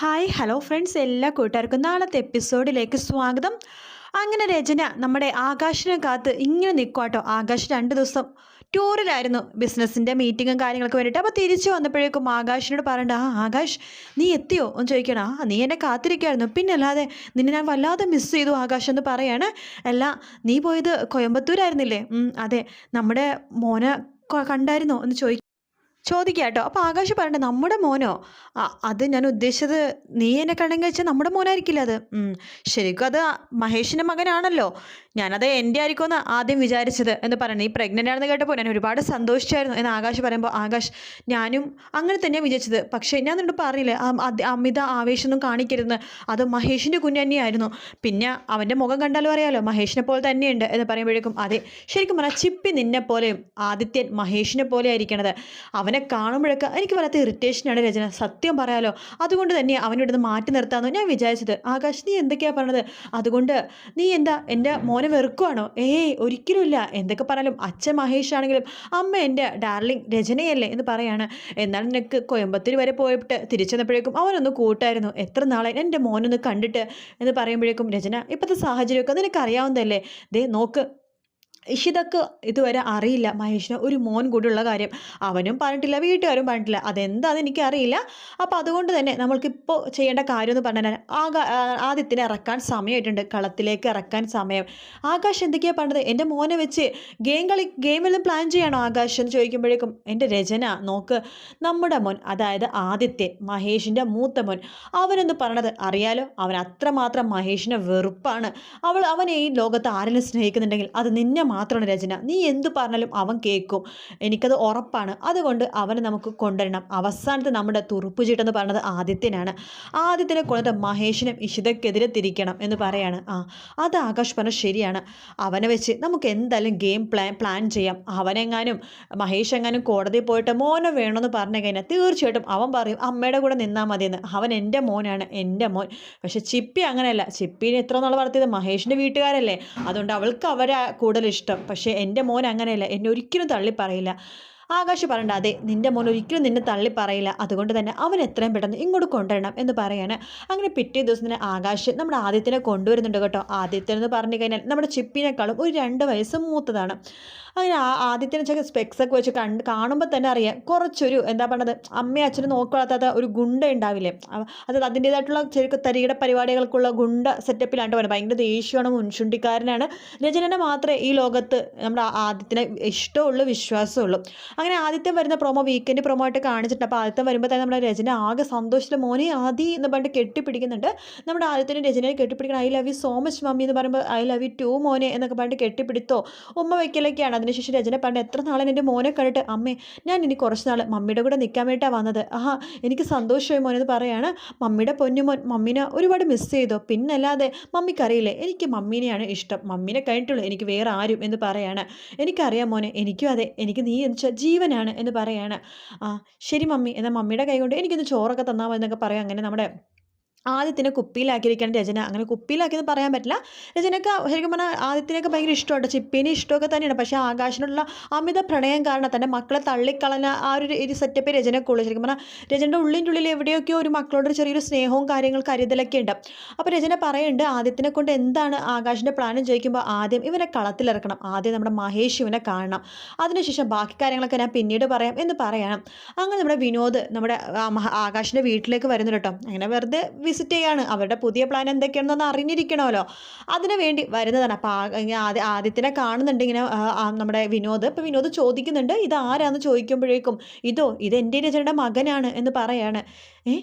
Hi hello friends എല്ലാ കൂട്ടുകാർക്കും നാളത്തെ എപ്പിസോഡിലേക്ക് സ്വാഗതം. അങ്ങനെ രചന നമ്മുടെ ആകാശിനെ കാത്ത് ഇങ്ങനെ നിൽക്കുവാട്ടോ ആകാശ് രണ്ട് ദിവസം ടൂറിലായിരുന്നു ബിസിനസ്സിന്റെ മീറ്റിങ്ങും കാര്യങ്ങളൊക്കെ വേണ്ടിയിട്ട്. അപ്പോൾ തിരിച്ചു വന്നപ്പോഴേക്കും ആകാശിനോട് പറയണ്ട ആ ആകാശ് നീ എത്തിയോ? എന്ന് ചോദിക്കണം. ആ നീ എന്നെ കാത്തിരിക്കുകയായിരുന്നു പിന്നെ അല്ലാതെ നിന്നെ ഞാൻ വല്ലാതെ മിസ് ചെയ്തു ആകാശ് എന്ന് പറയാണ്. അല്ല നീ പോയത് കോയമ്പത്തൂരായിരുന്നില്ലേ? അതെ. നമ്മുടെ മോനെ കണ്ടായിരുന്നോ? എന്ന് ചോദിക്കും ചോദിക്കുക കേട്ടോ അപ്പോൾ ആകാശ് പറയണ്ട നമ്മുടെ മോനോ? അത് ഞാൻ ഉദ്ദേശിച്ചത് നീ എന്നെ കണ്ടെങ്കിൽ വെച്ചാൽ നമ്മുടെ മോനായിരിക്കില്ല അത്? ശരിക്കും അത് മഹേഷിന്റെ മകനാണല്ലോ. ഞാനത് എന്റെ ആയിരിക്കുമെന്ന് ആദ്യം വിചാരിച്ചത് എന്ന് പറഞ്ഞു ഈ പ്രഗ്നന്റ് ആണെന്ന് കേട്ടപ്പോൾ ഞാൻ ഒരുപാട് സന്തോഷിച്ചായിരുന്നു എന്ന് ആകാശ് പറയുമ്പോൾ ആകാശ് ഞാനും അങ്ങനെ തന്നെയാണ് വിചാരിച്ചത്. പക്ഷേ ഞാൻ നിന്നോട് പറഞ്ഞില്ല അമിത ആവേശമൊന്നും കാണിക്കരുതെന്ന് അത് മഹേഷിന്റെ കുഞ്ഞ് തന്നെയായിരുന്നു. പിന്നെ അവന്റെ മുഖം കണ്ടാലും അറിയാലോ മഹേഷിനെ പോലെ തന്നെയുണ്ട് എന്ന് പറയുമ്പോഴേക്കും അതെ ശരിക്കും പറഞ്ഞാൽ ചിപ്പി നിന്നെ പോലെയും ആദിത്യൻ മഹേഷിനെ പോലെ ആയിരിക്കണത്. അവനെ കാണുമ്പോഴൊക്കെ എനിക്ക് വല്ലാത്ത ഇറിറ്റേഷനാണ് രചന. സത്യം പറയാലോ അതുകൊണ്ട് തന്നെ അവനോട് മാറ്റി നിർത്താമെന്ന് ഞാൻ വിചാരിച്ചത്. ആകാശ് നീ എന്തൊക്കെയാണ് പറഞ്ഞത്? അതുകൊണ്ട് നീ എന്താ എന്റെ മോനെ വെറുക്കുവാണോ? ഏയ് ഒരിക്കലുമില്ല. എന്തൊക്കെ പറഞ്ഞാലും അച്ഛൻ മഹേഷ് ആണെങ്കിലും അമ്മ എന്റെ ഡാർലിംഗ് രചനയല്ലേ എന്ന് പറയാണ്. എന്നാൽ നിനക്ക് കോയമ്പത്തൂർ വരെ പോയിട്ട് തിരിച്ചെന്നപ്പോഴേക്കും അവനൊന്ന് കൂട്ടായിരുന്നു. എത്ര നാളെ എന്റെ മോനൊന്ന് കണ്ടിട്ട് എന്ന് പറയുമ്പോഴേക്കും രചന ഇപ്പോഴത്തെ സാഹചര്യമൊക്കെ നിനക്ക് അറിയാവുന്നതല്ലേ ദേ നോക്ക് ഇഷിതക്ക് ഇതുവരെ അറിയില്ല മഹേഷിന് ഒരു മോൻ കൂടിയുള്ള കാര്യം. അവനും പറഞ്ഞിട്ടില്ല വീട്ടുകാരും പറഞ്ഞിട്ടില്ല. എനിക്ക് അറിയില്ല അപ്പോൾ അതുകൊണ്ട് തന്നെ നമ്മൾക്കിപ്പോൾ ചെയ്യേണ്ട കാര്യം എന്ന് പറഞ്ഞാൽ ആകാ ആദ്യത്തിന് ഇറക്കാൻ സമയമായിട്ടുണ്ട്. കളത്തിലേക്ക് ഇറക്കാൻ സമയം. ആകാശ് എന്തൊക്കെയാണ് പറഞ്ഞത് എന്റെ മോനെ വെച്ച് ഗെയിം കളി ഗെയിമെല്ലാം പ്ലാൻ ചെയ്യണോ ആകാശ് എന്ന് ചോദിക്കുമ്പോഴേക്കും എന്റെ രചന നോക്ക്. നമ്മുടെ മോൻ അതായത് ആദ്യത്തെ മഹേഷിന്റെ മൂത്ത മോൻ അവനെന്ന് പറഞ്ഞത് അറിയാലോ? അവൻ അത്രമാത്രം മഹേഷിനെ വെറുപ്പാണ്. അവൾ അവനെ ഈ ലോകത്ത് ആരെങ്കിലും സ്നേഹിക്കുന്നുണ്ടെങ്കിൽ അത് നിന്നെ മാത്രമാണ് രചന. നീ എന്ത് പറഞ്ഞാലും അവൻ കേൾക്കും. എനിക്കത് ഉറപ്പാണ്. അതുകൊണ്ട് അവനെ നമുക്ക് കൊണ്ടുവരണം. അവസാനത്തെ നമ്മുടെ തുറുപ്പ് ചീട്ടെന്ന് പറഞ്ഞത് ആദിത്യനാണ്. ആദിത്യനെ കൊണ്ടിട്ട് മഹേഷിനും ഇഷിതയ്ക്കെതിരെ തിരിക്കണം എന്ന് പറയാണ്. ആ അത് ആകാശ് പറഞ്ഞ ശരിയാണ്. അവനെ വെച്ച് നമുക്ക് എന്തായാലും ഗെയിം പ്ലാൻ പ്ലാൻ ചെയ്യാം. അവനെങ്ങാനും മഹേഷ് എങ്ങാനും കോടതിയിൽ പോയിട്ട് മോനെ വേണമെന്ന് പറഞ്ഞു കഴിഞ്ഞാൽ തീർച്ചയായിട്ടും അവൻ പറയും അമ്മയുടെ കൂടെ നിന്നാൽ മതിയെന്ന്. അവൻ എന്റെ മോനാണ് എന്റെ മോൻ. പക്ഷെ ചിപ്പി അങ്ങനെയല്ല. ചിപ്പിനെ എത്ര നാൾ വളർത്തിയത്? മഹേഷിന്റെ വീട്ടുകാരല്ലേ. അതുകൊണ്ട് അവൾക്ക് അവരെ കൂടുതൽ ഇഷ്ടം. പക്ഷേ എന്റെ മോൻ അങ്ങനെയല്ല. എന്നെ ഒരിക്കലും തള്ളി പറയില്ല. ആകാശ് പറയണ്ട അതെ നിന്റെ മോൻ ഒരിക്കലും നിന്നെ തള്ളി പറയില്ല. അതുകൊണ്ട് തന്നെ അവൻ എത്രയും പെട്ടെന്ന് ഇങ്ങോട്ട് കൊണ്ടുവരണം എന്ന് പറയാണ്. അങ്ങനെ പിറ്റേ ദിവസം തന്നെ ആകാശ് നമ്മുടെ ആദിത്യനെ കൊണ്ടുവരുന്നുണ്ട് കേട്ടോ. ആദിത്യൻ എന്ന് പറഞ്ഞു കഴിഞ്ഞാൽ നമ്മുടെ ചിപ്പിനേക്കാളും ഒരു രണ്ട് വയസ്സ് മൂത്തതാണ്. അങ്ങനെ ആ വെച്ചാൽ സ്പെക്സ് ഒക്കെ വെച്ച് കണ്ട് കാണുമ്പോൾ തന്നെ അറിയാം. കുറച്ചൊരു എന്താ പറയുന്നത് അമ്മയും അച്ഛനും നോക്കാത്ത ഒരു ഗുണ്ട ഉണ്ടാവില്ലേ? അതായത് അത് അതിന്റേതായിട്ടുള്ള ചെറിയ തരികിട പരിപാടികൾക്കുള്ള ഗുണ്ട സെറ്റപ്പിലാണ് പറയുന്നത് ഭയങ്കര ദേഷ്യമാണ് മുൻചുണ്ടിക്കാരനാണ് രചനനെ മാത്രമേ ഈ ലോകത്ത് നമ്മുടെ ആദ്യത്തിന് ഇഷ്ടമുള്ളൂ വിശ്വാസമുള്ളൂ. അങ്ങനെ ആദ്യത്തെ വരുന്ന പ്രൊമോ വീക്കെൻഡ് പ്രൊമോ ആയിട്ട് കാണിച്ചിട്ടുണ്ട്. അപ്പോൾ ആദ്യത്തെ വരുമ്പോൾ തന്നെ നമ്മുടെ രചന ആകെ സന്തോഷത്തിൽ മോനെ ആദി എന്ന് പറഞ്ഞിട്ട് കെട്ടിപ്പിടിക്കുന്നുണ്ട്. നമ്മുടെ ആദ്യത്തിന്റെ രചനയെ കെട്ടിപ്പിടിക്കണം I love you so much mummy എന്ന് പറയുമ്പോൾ ഐ ലവ് യു ടു മോനെ എന്നൊക്കെ പറഞ്ഞിട്ട് കെട്ടിപ്പിടുത്തോ ഉമ്മ വയ്ക്കലൊക്കെയാണ് അതിനുശേഷം രചന പറഞ്ഞ എത്ര നാളെ എന്റെ മോനെ കണ്ടിട്ട്? അമ്മേ ഞാൻ ഇനി കുറച്ച് നാൾ മമ്മിയുടെ കൂടെ നിൽക്കാൻ വേണ്ടിയിട്ടാണ് വന്നത്. ആഹാ എനിക്ക് സന്തോഷമായി മോനെന്ന് പറയാണ്. മമ്മിയുടെ പൊന്നുമോൻ മമ്മീനെ ഒരുപാട് മിസ് ചെയ്തു. പിന്നല്ലാതെ മമ്മിക്കറിയില്ലേ എനിക്ക് മമ്മീനെയാണ് ഇഷ്ടം. മമ്മീനെ കഴിഞ്ഞിട്ടുള്ളൂ എനിക്ക് വേറെ ആരും എന്ന് പറയാണ്. എനിക്കറിയാം മോനെ എനിക്കും അതെ എനിക്ക് നീ എന്ന് വെച്ചാൽ ജീവനാണ് എന്ന് പറയാണ്. ആ ശരി മമ്മി എന്നാൽ മമ്മിയുടെ കൈ കൊണ്ട് എനിക്കൊന്ന് ചോറൊക്കെ തന്നാൽ മതി എന്നൊക്കെ പറയാം. അങ്ങനെ നമ്മുടെ ആദ്യത്തിനെ കുപ്പിയിലാക്കിയിരിക്കാൻ രചന. അങ്ങനെ കുപ്പിയിലാക്കിയെന്ന് പറയാൻ പറ്റില്ല. രചനക്ക് ശരിക്കും പറഞ്ഞാൽ ആദ്യത്തിനൊക്കെ ഭയങ്കര ഇഷ്ടമാണ് ചിപ്പിനെ ഇഷ്ടമൊക്കെ തന്നെയാണ്. പക്ഷേ ആകാശനുള്ള അമിത പ്രണയം കാരണം തന്നെ മക്കളെ തള്ളിക്കളഞ്ഞ ആ ഒരു ഒരു സെറ്റപ്പ് രചനക്കുള്ളൂ ശരിക്കും പറഞ്ഞാൽ രചനയുടെ ഉള്ളിന്റെ ഉള്ളിൽ എവിടെയൊക്കെയോ ഒരു മക്കളോടൊരു ചെറിയൊരു സ്നേഹവും കാര്യങ്ങൾ കരുതലൊക്കെ ഉണ്ട്. അപ്പോൾ രചന പറയുന്നുണ്ട് ആദ്യത്തിനെ കൊണ്ട് എന്താണ് ആകാശിന്റെ പ്ലാനും ചോദിക്കുമ്പോൾ ആദ്യം ഇവനെ കളത്തിലിറക്കണം. ആദ്യം നമ്മുടെ മഹേഷ് ഇവനെ കാണണം. അതിനുശേഷം ബാക്കി കാര്യങ്ങളൊക്കെ ഞാൻ പിന്നീട് പറയാം എന്ന് പറയണം. അങ്ങനെ നമ്മുടെ വിനോദ് നമ്മുടെ ആകാശിന്റെ വീട്ടിലേക്ക് വരുന്നുണ്ട് കേട്ടോ. അങ്ങനെ വെറുതെ വിസിറ്റ് ചെയ്യാണ്. അവരുടെ പുതിയ പ്ലാൻ എന്തൊക്കെയാണെന്നൊന്ന് അറിഞ്ഞിരിക്കണമല്ലോ. അതിനു വേണ്ടി വരുന്നതാണ്. അപ്പോൾ ആദ്യ ആദ്യത്തിനെ കാണുന്നുണ്ട് ഇങ്ങനെ നമ്മുടെ വിനോദ്. ഇപ്പോൾ വിനോദ് ചോദിക്കുന്നുണ്ട് ഇത് ആരാന്ന് ചോദിക്കുമ്പോഴേക്കും ഇതോ ഇത് എന്റെ രചനയുടെ മകനാണ് എന്ന് പറയാണ്. ഏ?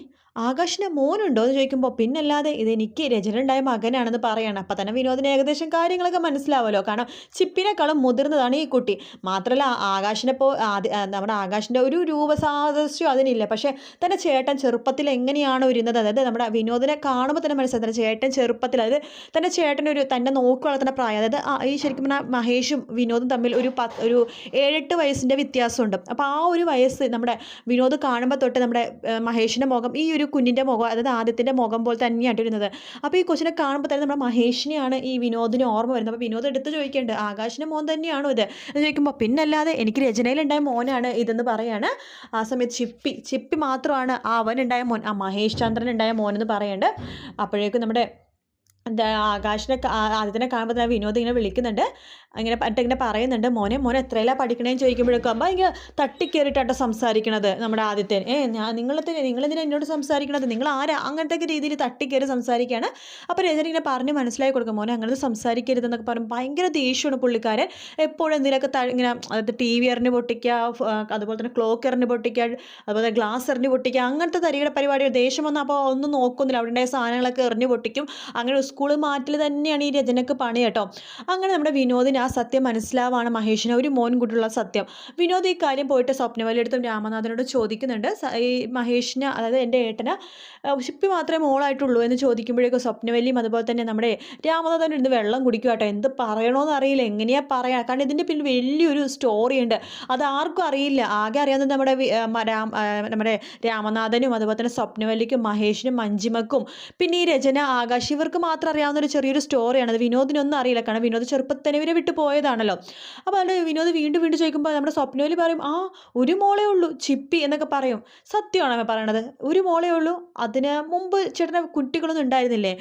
ആകാശിന് മോനുണ്ടോ എന്ന് ചോദിക്കുമ്പോൾ പിന്നല്ലാതെ ഇത് എനിക്ക് രചന ഉണ്ടായ മകനാണെന്ന് പറയാണ്. അപ്പം തന്നെ വിനോദിന് ഏകദേശം കാര്യങ്ങളൊക്കെ മനസ്സിലാവുമല്ലോ കാരണം ചിപ്പിനേക്കാളും മുതിർന്നതാണ് ഈ കുട്ടി. മാത്രമല്ല ആകാശിനെ ഇപ്പോൾ നമ്മുടെ ആകാശിന്റെ ഒരു രൂപസാദൃശ്യം അതിനില്ല. പക്ഷേ തന്റെ ചേട്ടൻ ചെറുപ്പത്തിൽ എങ്ങനെയാണ് ഇരുന്നത് അതായത് നമ്മുടെ വിനോദിനെ കാണുമ്പോൾ തന്നെ മനസ്സിലായി തന്റെ ചേട്ടൻ ചെറുപ്പത്തിൽ അതായത് തന്റെ ചേട്ടൻ ഒരു തന്നെ നോക്കി വളർത്തുന്ന പ്രായം. അതായത് ഈ ശരിക്കും പറഞ്ഞാൽ മഹേഷും വിനോദും തമ്മിൽ ഒരു പത്ത് ഒരു ഏഴെട്ട് വയസ്സിന്റെ വ്യത്യാസമുണ്ട്. അപ്പോൾ ആ ഒരു വയസ്സ് നമ്മുടെ വിനോദ് കാണുമ്പോൾ തൊട്ട് നമ്മുടെ മഹേഷിന്റെ മുഖം ഈ ഒരു കുഞ്ഞിന്റെ മുഖം അതായത് ആദ്യത്തിന്റെ മുഖം പോലെ തന്നെയാണ് ഇരുന്നത് അപ്പോൾ ഈ കൊച്ചിനെ കാണുമ്പോൾ തന്നെ നമ്മുടെ മഹേഷിനെയാണ് ഈ വിനോദിന് ഓർമ്മ വരുന്നത്. അപ്പോൾ വിനോദ് എടുത്ത് ചോദിക്കേണ്ടത് ആകാശിന്റെ മോൻ തന്നെയാണോ ഇത്? എന്ന് ചോദിക്കുമ്പോൾ പിന്നല്ലാതെ എനിക്ക് രചനയിലുണ്ടായ മോനാണ് ഇതെന്ന് പറയാണ്. ആ സമയത്ത് ചിപ്പി ചിപ്പി മാത്രമാണ് ആ അവനുണ്ടായ മോൻ ആ മഹേഷ് ചന്ദ്രൻ ഉണ്ടായ മോൻ എന്ന് പറയേണ്ടത് അപ്പോഴേക്കും നമ്മുടെ ആകാശിനെ ആദ്യത്തിനെ കാണുമ്പോൾ തന്നെ വിനോദ് ഇങ്ങനെ വിളിക്കുന്നുണ്ട്. ഇങ്ങനെ പറ്റ ഇങ്ങനെ പറയുന്നുണ്ട് മോനെ മോനെ എത്രയെല്ലാം പഠിക്കണേന്ന് ചോദിക്കുമ്പോഴൊക്കെ അമ്മ ഇങ്ങനെ തട്ടിക്കേറിയിട്ടാട്ടോ സംസാരിക്കണത് നമ്മുടെ ആദ്യത്തെ ഏ ഞാൻ നിങ്ങളെന്തിനാ നിങ്ങളെന്തിനാ എന്നോട് സംസാരിക്കണത്? നിങ്ങൾ ആരാ? അങ്ങനത്തെ രീതിയിൽ തട്ടിക്കേറി സംസാരിക്കുകയാണ്. അപ്പോൾ രജനി ഇങ്ങനെ പറഞ്ഞ് മനസ്സിലാക്കി കൊടുക്കും മോനെ അങ്ങനെ സംസാരിക്കരുതെന്നൊക്കെ പറയും ഭയങ്കര ദേഷ്യമാണ് പുള്ളിക്കാരൻ. എപ്പോഴും എന്തെങ്കിലുമൊക്കെ ത- ഇങ്ങനെ അതായത് ടി വി എറിഞ്ഞ് പൊട്ടിക്കുക അതുപോലെ തന്നെ ക്ലോക്ക് എറിഞ്ഞ് പൊട്ടിക്കുക അതുപോലെ ഗ്ലാസ് എറിഞ്ഞ് പൊട്ടിക്കുക അങ്ങനത്തെ തരികയുടെ പരിപാടി ദേഷ്യം വന്നാൽ അപ്പോൾ ഒന്നും നോക്കുന്നില്ല. അവിടെ ഉണ്ടായ സാധനങ്ങളൊക്കെ എറിഞ്ഞ് പൊട്ടിക്കും. അങ്ങനെ സ്കൂൾ മാറ്റൽ തന്നെയാണ് ഈ രചനക്ക് പണി കേട്ടോ. അങ്ങനെ നമ്മുടെ വിനോദിന് ആ സത്യം മനസ്സിലാവാണ് മഹേഷിന്. ഒരു മോൻ കൂട്ടുള്ള സത്യം. വിനോദ് ഈ കാര്യം പോയിട്ട് സ്വപ്നവലിയെടുത്തും രാമനാഥനോട് ചോദിക്കുന്നുണ്ട്. ഈ മഹേഷിന് അതായത് എന്റെ ഏട്ടന് ഷിപ്പി മാത്രമേ മോളായിട്ടുള്ളൂ എന്ന് ചോദിക്കുമ്പോഴേക്കും സ്വപ്നവല്ലിയും അതുപോലെ തന്നെ നമ്മുടെ രാമനാഥൻ ഇരുന്ന് വെള്ളം കുടിക്കുക കേട്ടോ. എന്ത് പറയണമെന്ന് അറിയില്ല. എങ്ങനെയാ പറയാ? കാരണം ഇതിന്റെ പിന്നിൽ വലിയൊരു സ്റ്റോറി ഉണ്ട്. അത് ആർക്കും അറിയില്ല. ആകെ അറിയാവുന്നത് നമ്മുടെ നമ്മുടെ രാമനാഥനും അതുപോലെ തന്നെ സ്വപ്നവല്ലിക്കും മഹേഷിനും മഞ്ജിമക്കും. പിന്നെ ഈ രചന ആകാശ് ഇവർക്ക് മാത്രം അറിയാവുന്ന ഒരു ചെറിയൊരു സ്റ്റോറിയാണ് അത് വിനോദിനൊന്നും അറിയില്ല. കാരണം വിനോദ് ഇവരെ വിട്ടു പോയതാണല്ലോ. അപ്പോൾ അവിടെ വിനോദ് വീണ്ടും വീണ്ടും ചോദിക്കുമ്പോൾ നമ്മുടെ സ്വപ്നവലി പറയും ആ ഒരു മോളേ ഉള്ളൂ. ചിപ്പി എന്നൊക്കെ പറയും. സത്യമാണ് അവൻ പറയണത്. ഒരു മോളേ ഉള്ളൂ. അതിന് മുമ്പ് ചേട്ടന് കുട്ടികളൊന്നും ഉണ്ടായിരുന്നില്ലേ?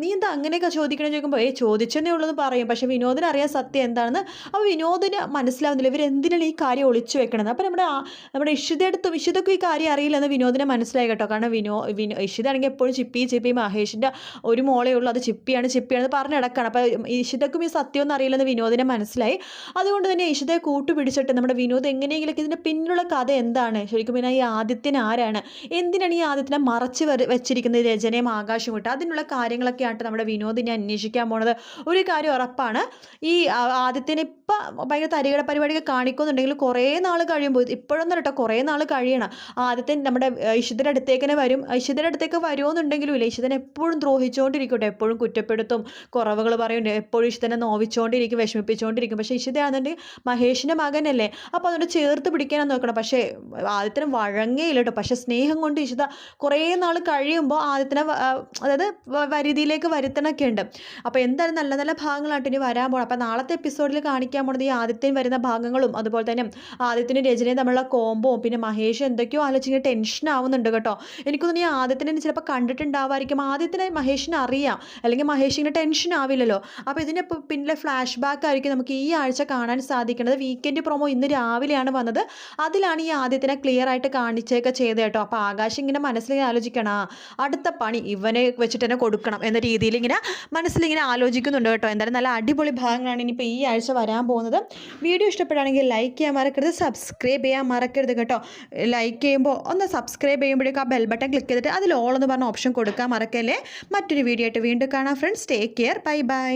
നീ എന്താ അങ്ങനെയൊക്കെ ചോദിക്കണേ ചോദിക്കുമ്പോൾ ഏ ചോദിച്ചെന്നേ ഉള്ളൂ എന്ന് പറയും. പക്ഷേ വിനോദിന് അറിയാൻ സത്യം എന്താണെന്ന് അപ്പോൾ വിനോദിന് മനസ്സിലാവുന്നില്ല. ഇവർ എന്തിനാണ് ഈ കാര്യം ഒളിച്ചു വെക്കണത്? അപ്പോൾ നമ്മുടെ നമ്മുടെ ഇഷിതടുത്തും ഇഷിതക്കും ഈ കാര്യം അറിയില്ലെന്ന് വിനോദിനെ മനസ്സിലായി കേട്ടോ. കാരണം വിനോ വിനോ ഇഷിതാണെങ്കിൽ എപ്പോഴും ചിപ്പി ചിപ്പി മഹേഷിന്റെ ഒരു മോളേ അത് ചിപ്പിയാണ് ചിപ്പിയാണ് പറഞ്ഞു നടക്കുകയാണ് അപ്പോൾ ഇഷിതക്കും ഈ സത്യമൊന്നും അറിയില്ലെന്ന് വിനോദിനെ മനസ്സിലായി. അതുകൊണ്ട് തന്നെ ഇഷിതയെ കൂട്ടുപിടിച്ചിട്ട് നമ്മുടെ വിനോദ് എങ്ങനെയെങ്കിലും ഇതിന്റെ പിന്നിലുള്ള കഥ എന്താണ്? ശരിക്കും പിന്നെ ഈ ആദിത്യൻ ആരാണ്? എന്തിനാണ് ഈ ആദിത്യനെ മറച്ച് വെച്ചിരിക്കുന്നത് രചനയും ആകാശവും ഇട്ട്? അതിനുള്ള കാര്യങ്ങളൊക്കെ ആയിട്ട് നമ്മുടെ വിനോദിനെ അന്വേഷിക്കാൻ പോണത് ഒരു കാര്യം ഉറപ്പാണ്. ഈ ആദിത്യനെ ഇപ്പം ഭയങ്കര തരികട പരിപാടിയൊക്കെ കാണിക്കുന്നുണ്ടെങ്കിൽ കുറേ നാൾ കഴിയുമ്പോൾ ഇപ്പോഴൊന്നും കേട്ടോ കുറേ നാൾ കഴിയണം. ആദ്യത്തെ നമ്മുടെ ഇഷിതയുടെ അടുത്തേക്ക് തന്നെ വരും. ഇഷിതയുടെ അടുത്തേക്ക് വരുമെന്നുണ്ടെങ്കിലും ഇല്ല. ഇഷിതനെ എപ്പോഴും ദ്രോഹിച്ചുകൊണ്ടിരിക്കട്ടെ എപ്പോഴും കുറ്റപ്പെടുത്തും. കുറവുകൾ പറയും. എപ്പോഴും ഇഷിതനെ നോവിച്ചുകൊണ്ടിരിക്കും വിഷമിപ്പിച്ചുകൊണ്ടിരിക്കും പക്ഷേ ഇഷിതയാണെന്നുണ്ടെങ്കിൽ മഹേഷിന്റെ മകനല്ലേ? അപ്പോൾ അതുകൊണ്ട് ചേർത്ത് പിടിക്കാനാണ് നോക്കണം. പക്ഷേ ആദ്യത്തിനും വഴങ്ങേയില്ല കേട്ടോ. പക്ഷേ സ്നേഹം കൊണ്ട് ഇഷിത കുറേ നാൾ കഴിയുമ്പോൾ ആദ്യത്തിനെ അതായത് വരുതിയിലേക്ക് വരുത്തണൊക്കെ ഉണ്ട്. അപ്പോൾ എന്തായാലും നല്ല നല്ല ഭാഗങ്ങളായിട്ട് ഇനി വരാൻ പോകണം അപ്പോൾ നാളത്തെ എപ്പിസോഡിൽ കാണിക്കാൻ പോണത് ഈ ആദ്യത്തെയും വരുന്ന ഭാഗങ്ങളും അതുപോലെ തന്നെ ആദ്യത്തിന് രചനയും തമ്മിലുള്ള കോമ്പോ പിന്നെ മഹേഷ് എന്തൊക്കെയോ ആലോചിച്ച് ടെൻഷൻ ആവുന്നുണ്ട് കേട്ടോ. എനിക്കൊന്നും ഈ ആദ്യത്തിനെ ചിലപ്പോൾ കണ്ടിട്ടുണ്ടാവായിരിക്കും ആദ്യത്തിനെ മഹേഷിനെ അറിയാം. അല്ലെങ്കിൽ മഹേഷ് ഇങ്ങനെ ടെൻഷൻ ആവില്ലല്ലോ അപ്പോൾ ഇതിന്റെ പിന്നിലെ ഫ്ലാഷ് ബാക്ക് ആയിരിക്കും നമുക്ക് ഈ ആഴ്ച കാണാൻ സാധിക്കുന്നത്. വീക്കെൻഡ് പ്രൊമോ ഇന്ന് രാവിലെയാണ് വന്നത്. അതിലാണ് ഈ ആദ്യത്തിനെ ക്ലിയർ ആയിട്ട് കാണിച്ചൊക്കെ ചെയ്ത് കേട്ടോ. അപ്പോൾ ആകാശം ഇങ്ങനെ മനസ്സിലിങ്ങനെ ആലോചിക്കണം അടുത്ത പണി ഇവനെ വെച്ചിട്ട് തന്നെ കൊടുക്കണം എന്ന രീതിയിൽ ഇങ്ങനെ മനസ്സിലിങ്ങനെ ആലോചിക്കുന്നുണ്ട് കേട്ടോ. എന്തായാലും നല്ല അടിപൊളി ഭാഗങ്ങളാണ് ഇനിയിപ്പോൾ ഈ ആഴ്ച വരാൻ പോകുന്നത്. വീഡിയോ ഇഷ്ടപ്പെടുകയാണെങ്കിൽ ലൈക്ക് ചെയ്യാൻ മറക്കരുത്. സബ്സ്ക്രൈബ് ചെയ്യാൻ മറക്കരുത് കേട്ടോ. ലൈക്ക് ചെയ്യുമ്പോൾ ഒന്ന് സബ്സ്ക്രൈബ് ചെയ്യുമ്പോഴേക്കും ആ ബെൽ ബട്ടൺ ക്ലിക്ക് ചെയ്തിട്ട് അതിൽ ഓൾ എന്ന് പറഞ്ഞ ഓപ്ഷൻ കൊടുക്കാൻ മറക്കല്ലേ? മറ്റൊരു വീഡിയോ ആയിട്ട് വീണ്ടും കാണാം friends take care bye bye